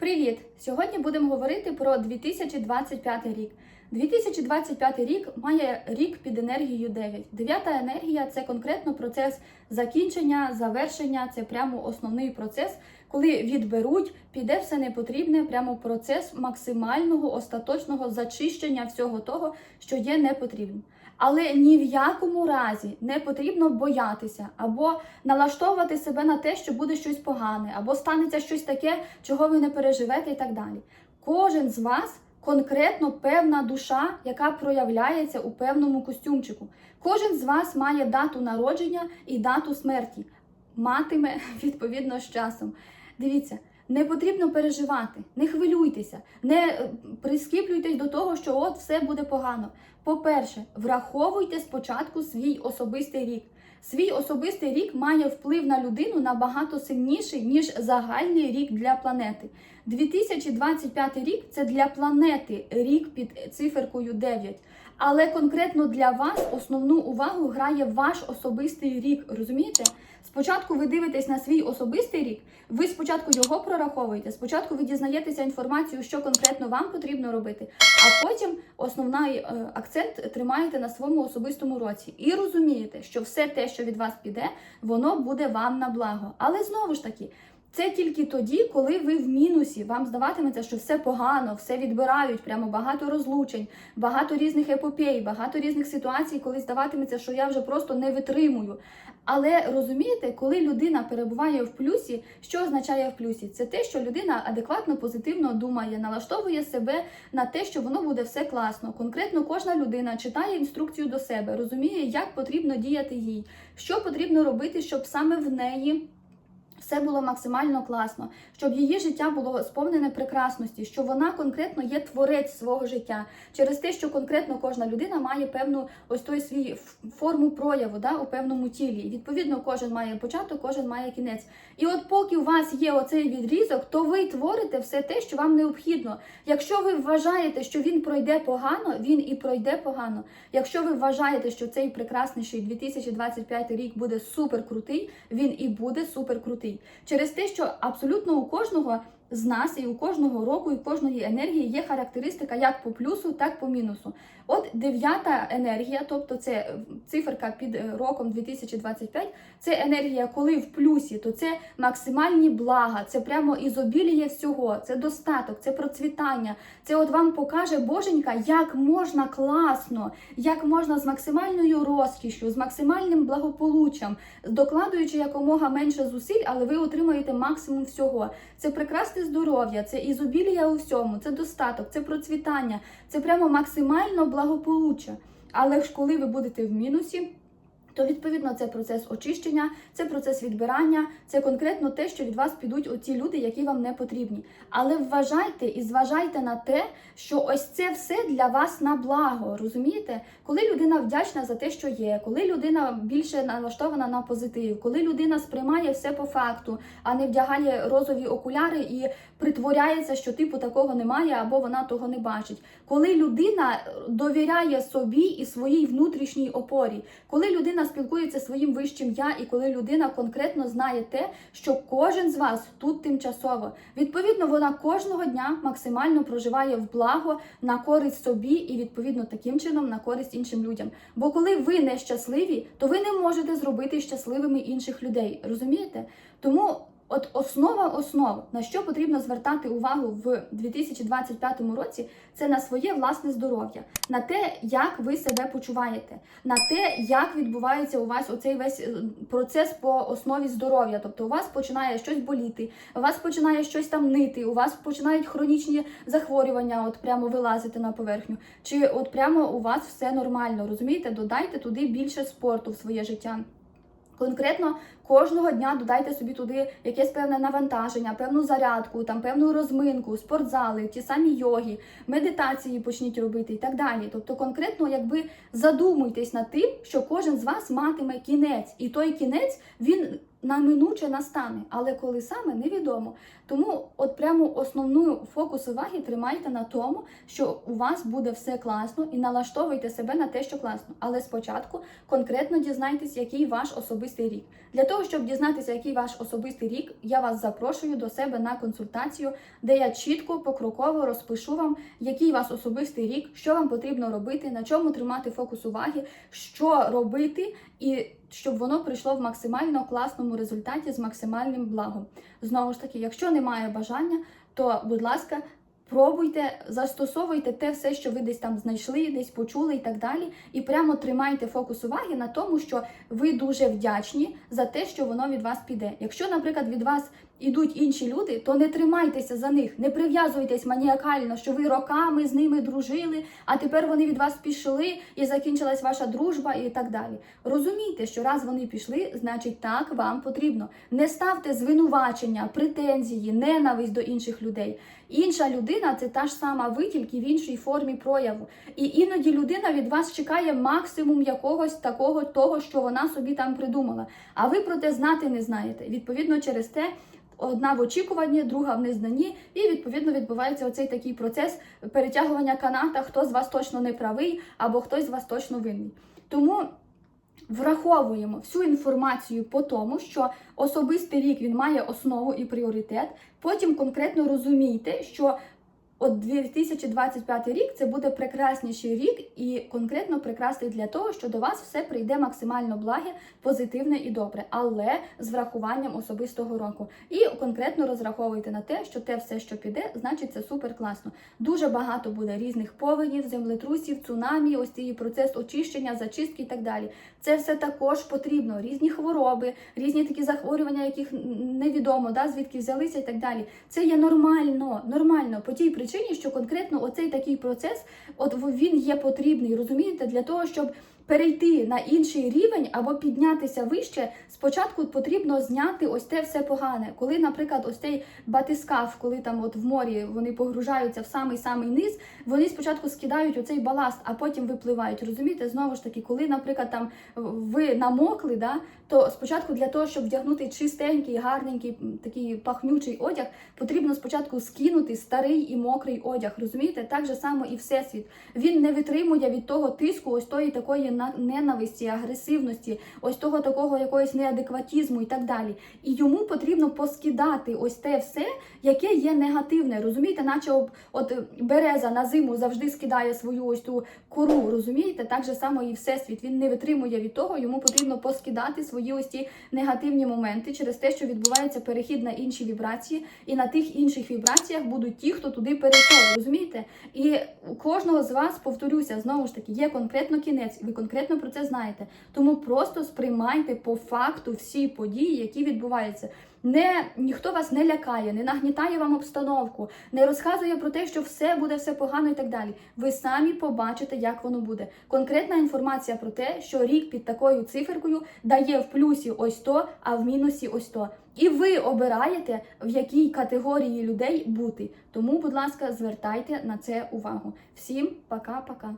Привіт! Сьогодні будемо говорити про 2025 рік. 2025 рік має рік під енергією 9. Дев'ята енергія це конкретно процес закінчення, завершення, це прямо основний процес, коли відберуть, піде все непотрібне, прямо процес максимального остаточного зачищення всього того, що є непотрібним. Але ні в якому разі не потрібно боятися або налаштовувати себе на те, що буде щось погане, або станеться щось таке, чого ви не переживете, і так далі. Кожен з вас конкретно певна душа, яка проявляється у певному костюмчику. Кожен з вас має дату народження і дату смерті, матиме відповідно з часом. Дивіться. Не потрібно переживати, не хвилюйтеся, не е, прискіплюйтесь до того, що от все буде погано. По-перше, враховуйте спочатку свій особистий рік. Свій особистий рік має вплив на людину набагато сильніший, ніж загальний рік для планети. 2025 рік це для планети рік під циферкою 9. Але конкретно для вас основну увагу грає ваш особистий рік. Розумієте? Спочатку ви дивитесь на свій особистий рік, ви спочатку його прораховуєте, спочатку ви дізнаєтеся інформацію, що конкретно вам потрібно робити, а потім основний е, акцент тримаєте на своєму особистому році і розумієте, що все те, що від вас піде, воно буде вам на благо. Але знову ж таки. Це тільки тоді, коли ви в мінусі, вам здаватиметься, що все погано, все відбирають, прямо багато розлучень, багато різних епопей, багато різних ситуацій, коли здаватиметься, що я вже просто не витримую. Але розумієте, коли людина перебуває в плюсі, що означає в плюсі? Це те, що людина адекватно, позитивно думає, налаштовує себе на те, що воно буде все класно. Конкретно кожна людина читає інструкцію до себе, розуміє, як потрібно діяти їй, що потрібно робити, щоб саме в неї. Все було максимально класно, щоб її життя було сповнене прекрасності, що вона конкретно є творець свого життя через те, що конкретно кожна людина має певну ось той свій форму прояву да, у певному тілі. Відповідно, кожен має початок, кожен має кінець. І от поки у вас є оцей відрізок, то ви творите все те, що вам необхідно. Якщо ви вважаєте, що він пройде погано, він і пройде погано. Якщо ви вважаєте, що цей прекрасніший 2025 рік буде супер крутий, він і буде супер крутий. Через те, що абсолютно у кожного з нас і у кожного року, і у кожної енергії є характеристика як по плюсу, так і по мінусу. От дев'ята енергія, тобто це циферка під е, роком 2025, це енергія, коли в плюсі, то це максимальні блага, це прямо ізобіліє всього, це достаток, це процвітання. Це от вам покаже Боженька, як можна класно, як можна з максимальною розкішю, з максимальним благополуччям, докладуючи якомога менше зусиль, але ви отримаєте максимум всього. Це прекрасне здоров'я, це ізобілія у всьому, це достаток, це процвітання, це прямо максимально благополуччя. Але ж коли ви будете в мінусі, то відповідно це процес очищення, це процес відбирання, це конкретно те, що від вас підуть оці люди, які вам не потрібні. Але вважайте і зважайте на те, що ось це все для вас на благо. Розумієте? Коли людина вдячна за те, що є, коли людина більше налаштована на позитив, коли людина сприймає все по факту, а не вдягає розові окуляри і притворяється, що типу такого немає, або вона того не бачить. Коли людина довіряє собі і своїй внутрішній опорі, коли людина спілкується своїм вищим я, і коли людина конкретно знає те, що кожен з вас тут тимчасово, відповідно, вона кожного дня максимально проживає в благо на користь собі і відповідно таким чином на користь іншим людям. Бо коли ви нещасливі, то ви не можете зробити щасливими інших людей. Розумієте? Тому. От основа основ, на що потрібно звертати увагу в 2025 році, це на своє власне здоров'я, на те, як ви себе почуваєте, на те, як відбувається у вас оцей весь е, процес по основі здоров'я. Тобто у вас починає щось боліти, у вас починає щось там нити, у вас починають хронічні захворювання, от прямо вилазити на поверхню. Чи от прямо у вас все нормально, розумієте? Додайте туди більше спорту в своє життя. Конкретно кожного дня додайте собі туди якесь певне навантаження, певну зарядку, там певну розминку, спортзали, ті самі йоги, медитації почніть робити і так далі. Тобто, конкретно, якби задумуйтесь над тим, що кожен з вас матиме кінець, і той кінець він наминуче настане, але коли саме невідомо. Тому от прямо основну фокус уваги тримайте на тому, що у вас буде все класно, і налаштовуйте себе на те, що класно. Але спочатку конкретно дізнайтесь, який ваш особистий рік. Для того, щоб дізнатися, який ваш особистий рік, я вас запрошую до себе на консультацію, де я чітко покроково розпишу вам, який у вас особистий рік, що вам потрібно робити, на чому тримати фокус уваги, що робити, і щоб воно прийшло в максимально класному результаті з максимальним благом. Знову ж таки, якщо немає бажання, то будь ласка. Пробуйте, застосовуйте те все, що ви десь там знайшли, десь почули і так далі. І прямо тримайте фокус уваги на тому, що ви дуже вдячні за те, що воно від вас піде. Якщо, наприклад, від вас ідуть інші люди, то не тримайтеся за них, не прив'язуйтесь маніакально, що ви роками з ними дружили, а тепер вони від вас пішли і закінчилась ваша дружба і так далі. Розумійте, що раз вони пішли, значить так вам потрібно. Не ставте звинувачення, претензії, ненависть до інших людей. Інша людина це та ж сама ви, тільки в іншій формі прояву. І іноді людина від вас чекає максимум якогось такого, того, що вона собі там придумала. А ви про те знати не знаєте. Відповідно, через те. Одна в очікуванні, друга в незнанні, і відповідно відбувається оцей такий процес перетягування каната, хто з вас точно не правий, або хтось з вас точно винний. Тому враховуємо всю інформацію по тому, що особистий рік він має основу і пріоритет. Потім конкретно розумійте, що от 2025 рік це буде прекрасніший рік, і конкретно прекрасний для того, що до вас все прийде максимально благе, позитивне і добре, але з врахуванням особистого року. І конкретно розраховуйте на те, що те все, що піде, значить це супер класно. Дуже багато буде різних повенів, землетрусів, цунамі, ось цей процес очищення, зачистки і так далі. Це все також потрібно. Різні хвороби, різні такі захворювання, яких невідомо, да, звідки взялися і так далі. Це є нормально, нормально по тій причині, що конкретно оцей такий процес, от він є потрібний, розумієте, для того, щоб. Перейти на інший рівень або піднятися вище, спочатку потрібно зняти ось те все погане. Коли, наприклад, ось цей батискаф, коли там от в морі вони погружаються в самий самий низ, вони спочатку скидають оцей баласт, а потім випливають. Розумієте, знову ж таки, коли, наприклад, там ви намокли, да, то спочатку для того, щоб вдягнути чистенький, гарненький, такий пахнючий одяг, потрібно спочатку скинути старий і мокрий одяг. Розумієте, так же само і всесвіт. Він не витримує від того тиску, ось тої такої ненависті, агресивності, ось того такого якогось неадекватізму і так далі. І йому потрібно поскидати ось те все, яке є негативне. Розумієте, наче от, от береза на зиму завжди скидає свою ось ту кору. Розумієте, так же само і всесвіт. Він не витримує від того, йому потрібно поскидати свої ось ті негативні моменти через те, що відбувається перехід на інші вібрації, і на тих інших вібраціях будуть ті, хто туди перейшов. Розумієте? І кожного з вас повторюся знову ж таки, є конкретно кінець. Ви конкретно про це знаєте. Тому просто сприймайте по факту всі події, які відбуваються. Не ніхто вас не лякає, не нагнітає вам обстановку, не розказує про те, що все буде все погано і так далі. Ви самі побачите, як воно буде. Конкретна інформація про те, що рік під такою циферкою дає в плюсі ось то, а в мінусі ось то. І ви обираєте, в якій категорії людей бути. Тому, будь ласка, звертайте на це увагу. Всім пока-пока.